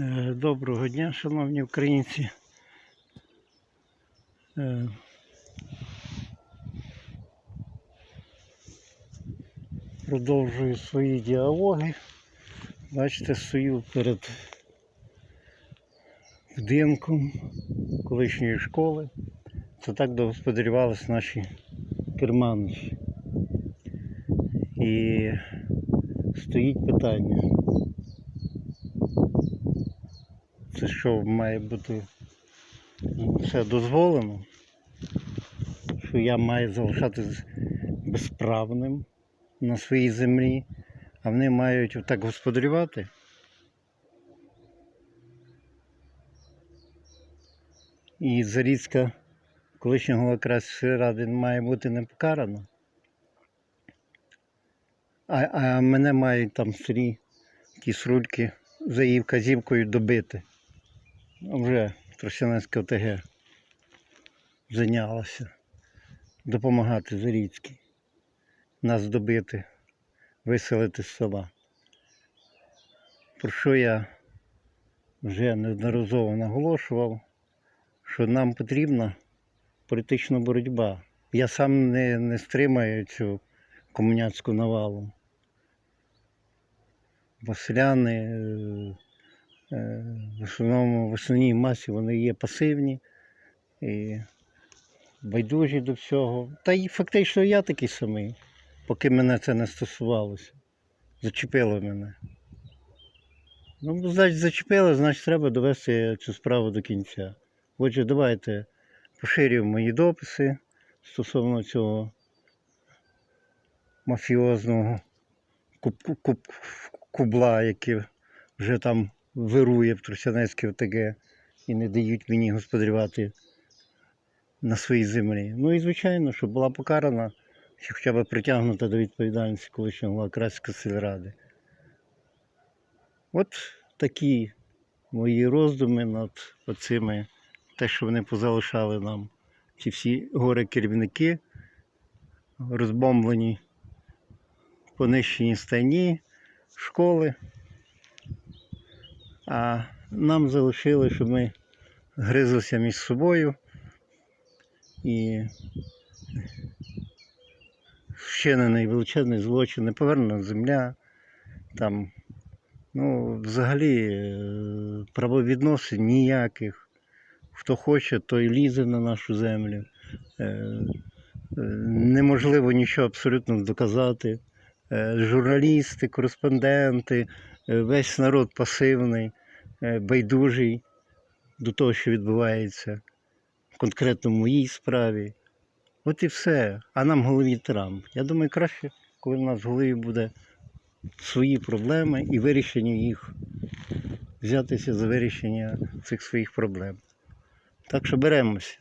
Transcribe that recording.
Е, Доброго дня, шановні українці. Е, Продовжую свої діалоги. Бачите, стою перед будинком колишньої школи. Це так догосподарювалися наші керманичі. І стоїть питання. Це що має бути ну, все дозволено? Що я маю залишатись безправним на своїй землі, а вони мають так господарювати? І Зарізька колишнього голова ради має бути не покарана. А, а мене мають там старі ті срульки за її вказівкою добити. Вже Тростянецька ОТГ зайнялася допомагати Заріцькій. Нас добити, виселити з села. Про що я вже неодноразово наголошував, що нам потрібна політична боротьба. Я сам не, не стримаю цю комуняцьку навалу. Бо селяни е, в основному в основній масі вони є пасивні і байдужі до всього. Та й фактично я такий самий, поки мене це не стосувалося. Зачепило мене. Ну, значить, зачепило, значить треба довести цю справу до кінця. Отже, давайте поширюємо мої дописи стосовно цього мафіозного куб, куб, кубла, який вже там вирує в Тростянецькій ОТГ і не дають мені господарювати на своїй землі. Ну і звичайно, щоб була покарана, чи хоча б притягнута до відповідальності колишнього голова Красської сільради. От такі мої роздуми над оцими, те, що вони позалишали нам, ці всі горе керівники, розбомблені, понищені стайні, школи. А нам залишили, щоб ми гризлися між собою і вчинений величезний злочин, не повернена земля, там, ну, взагалі е, правовідносин ніяких. Хто хоче, той лізе на нашу землю. Е, е, Неможливо нічого абсолютно доказати. Журналісти, кореспонденти, весь народ пасивний, е, байдужий до того, що відбувається конкретно в моїй справі. От і все. А нам в голові Трамп. Я думаю, краще, коли в нас в голові буде свої проблеми і вирішення їх, взятися за вирішення цих своїх проблем. Так що беремося.